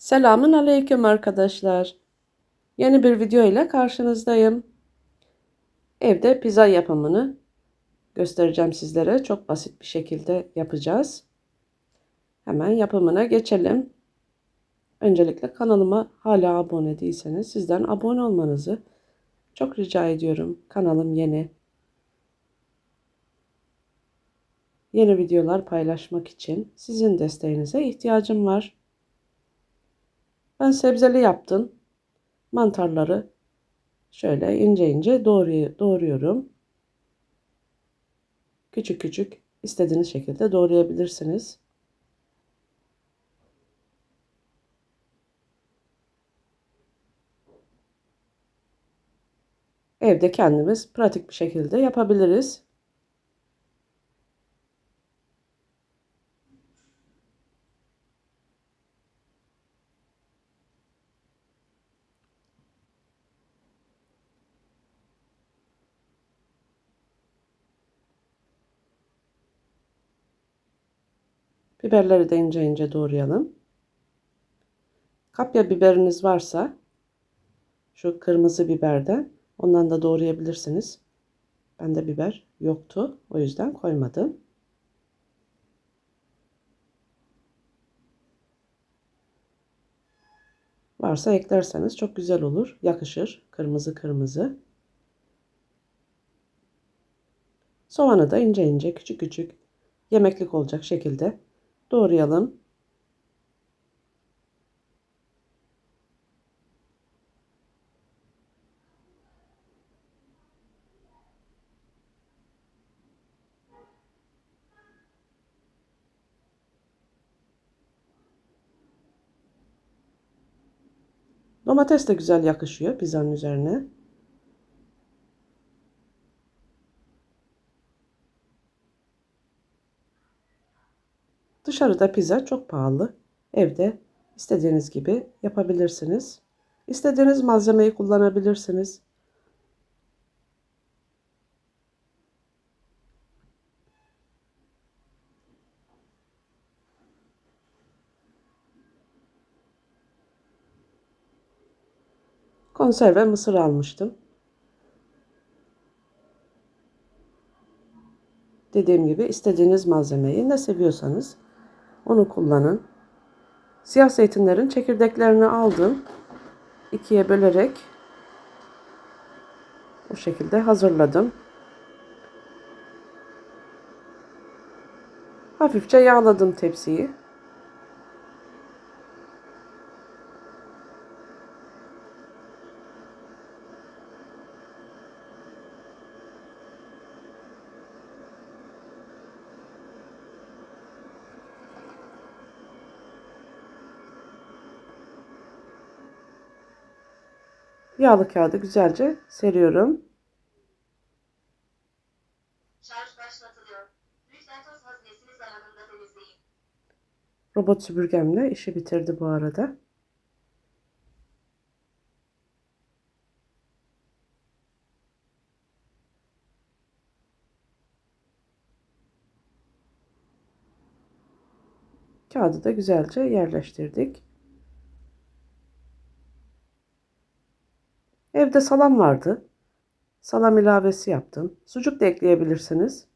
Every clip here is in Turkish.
Selamun aleyküm arkadaşlar. Yeni bir video ile karşınızdayım. Evde pizza yapımını göstereceğim sizlere. Çok basit bir şekilde yapacağız. Hemen yapımına geçelim. Öncelikle kanalıma hala abone değilseniz sizden abone olmanızı çok rica ediyorum. Kanalım yeni. Yeni videolar paylaşmak için sizin desteğinize ihtiyacım var. Ben sebzeli yaptım. Mantarları şöyle ince ince doğruy doğruyorum. Küçük küçük istediğiniz şekilde doğrayabilirsiniz. Evde kendimiz pratik bir şekilde yapabiliriz. Biberleri de ince ince doğrayalım. Kapya biberiniz varsa şu kırmızı biberden ondan da doğrayabilirsiniz. Bende biber yoktu. O yüzden koymadım. Varsa eklerseniz çok güzel olur. Yakışır. Kırmızı kırmızı. Soğanı da ince ince küçük küçük yemeklik olacak şekilde doğrayalım. Domates de güzel yakışıyor pizzanın üzerine. Dışarıda pizza çok pahalı. Evde istediğiniz gibi yapabilirsiniz. İstediğiniz malzemeyi kullanabilirsiniz. Konserve mısır almıştım. Dediğim gibi istediğiniz malzemeyi ne seviyorsanız onu kullanın. Siyah zeytinlerin çekirdeklerini aldım. ikiye bölerek bu şekilde hazırladım. Hafifçe yağladım tepsiyi. Yağlı kağıdı güzelce seriyorum. Robot süpürgemle işi bitirdi bu arada. Kağıdı da güzelce yerleştirdik. Evde salam vardı. Salam ilavesi yaptım. Sucuk da ekleyebilirsiniz.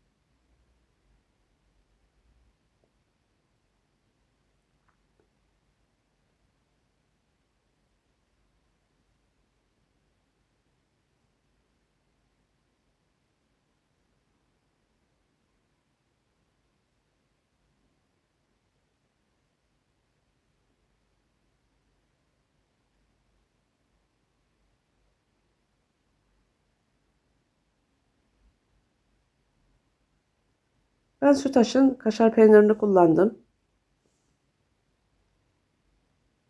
Ben Sütaş'ın kaşar peynirini kullandım.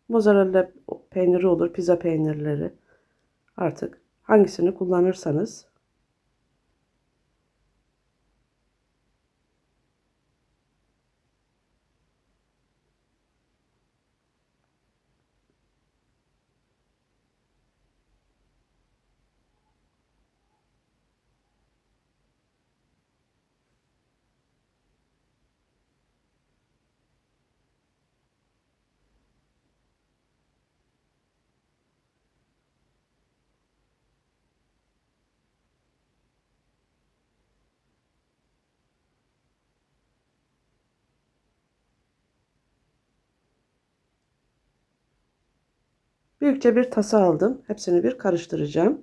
Mozzarella peyniri olur, pizza peynirleri. Artık hangisini kullanırsanız. Büyükçe bir tasa aldım. Hepsini bir karıştıracağım.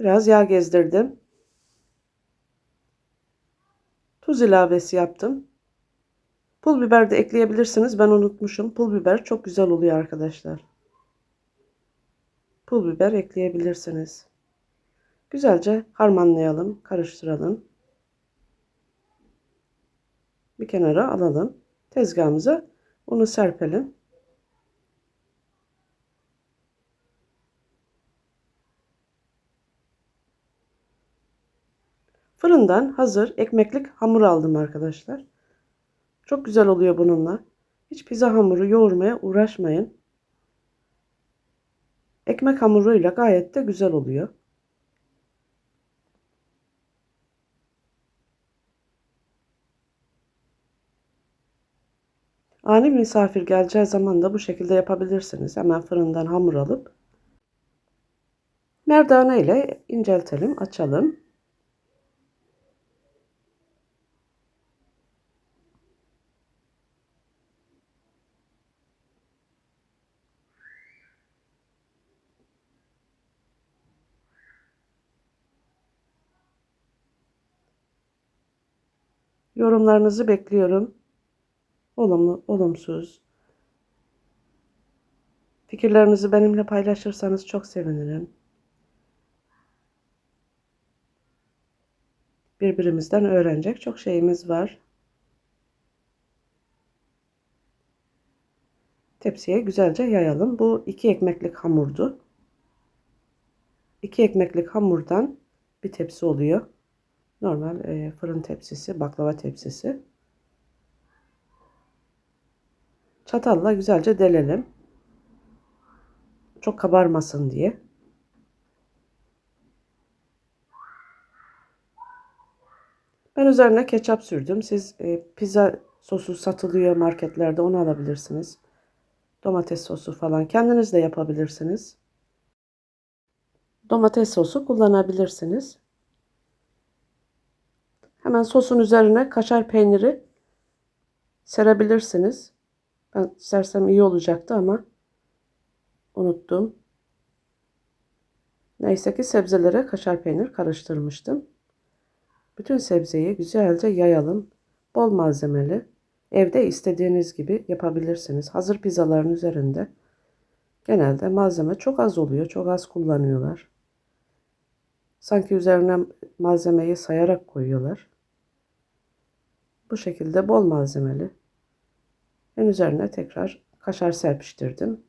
Biraz yağ gezdirdim. Tuz ilavesi yaptım. Pul biber de ekleyebilirsiniz. Ben unutmuşum. Pul biber çok güzel oluyor arkadaşlar. Pul biber ekleyebilirsiniz. Güzelce harmanlayalım, karıştıralım. Bir kenara alalım. Tezgahımıza unu serpelim. Fırından hazır ekmeklik hamur aldım arkadaşlar. Çok güzel oluyor bununla. Hiç pizza hamuru yoğurmaya uğraşmayın. Ekmek hamuruyla gayet de güzel oluyor. Ani misafir geleceği zaman da bu şekilde yapabilirsiniz. Hemen fırından hamur alıp merdane ile inceltelim, açalım. Yorumlarınızı bekliyorum. Olumlu, olumsuz. Fikirlerinizi benimle paylaşırsanız çok sevinirim. Birbirimizden öğrenecek çok şeyimiz var. Tepsiye güzelce yayalım. Bu iki ekmeklik hamurdu. İki ekmeklik hamurdan bir tepsi oluyor. Normal e, fırın tepsisi, baklava tepsisi. Çatalla güzelce delelim. Çok kabarmasın diye. Ben üzerine ketçap sürdüm. Siz e, pizza sosu satılıyor marketlerde onu alabilirsiniz. Domates sosu falan kendiniz de yapabilirsiniz. Domates sosu kullanabilirsiniz. Hemen sosun üzerine kaşar peyniri serebilirsiniz. Ben sersem iyi olacaktı ama unuttum. Neyse ki sebzelere kaşar peynir karıştırmıştım. Bütün sebzeyi güzelce yayalım. Bol malzemeli. Evde istediğiniz gibi yapabilirsiniz. Hazır pizzaların üzerinde genelde malzeme çok az oluyor. Çok az kullanıyorlar. Sanki üzerine malzemeyi sayarak koyuyorlar. Bu şekilde bol malzemeli. En üzerine tekrar kaşar serpiştirdim.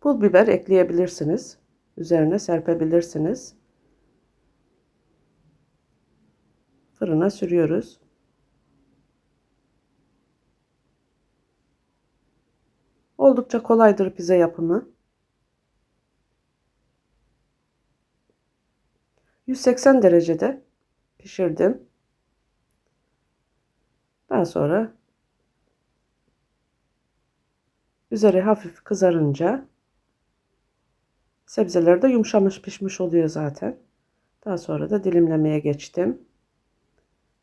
Pul biber ekleyebilirsiniz. Üzerine serpebilirsiniz. Fırına sürüyoruz. Oldukça kolaydır pizza yapımı. 180 derecede pişirdim. Daha sonra üzeri hafif kızarınca sebzeler de yumuşamış pişmiş oluyor zaten. Daha sonra da dilimlemeye geçtim.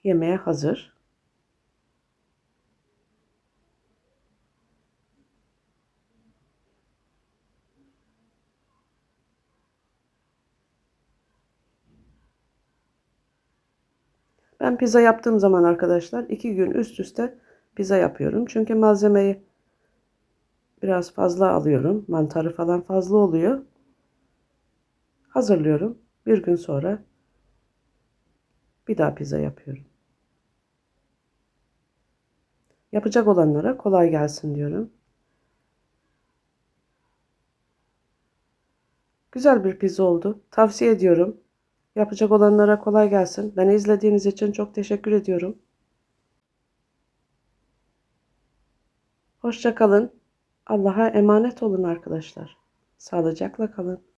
Yemeğe hazır. Ben pizza yaptığım zaman arkadaşlar iki gün üst üste pizza yapıyorum. Çünkü malzemeyi biraz fazla alıyorum. Mantarı falan fazla oluyor. Hazırlıyorum. Bir gün sonra bir daha pizza yapıyorum. Yapacak olanlara kolay gelsin diyorum. Güzel bir pizza oldu. Tavsiye ediyorum. Yapacak olanlara kolay gelsin. Beni izlediğiniz için çok teşekkür ediyorum. Hoşça kalın. Allah'a emanet olun arkadaşlar. Sağlıcakla kalın.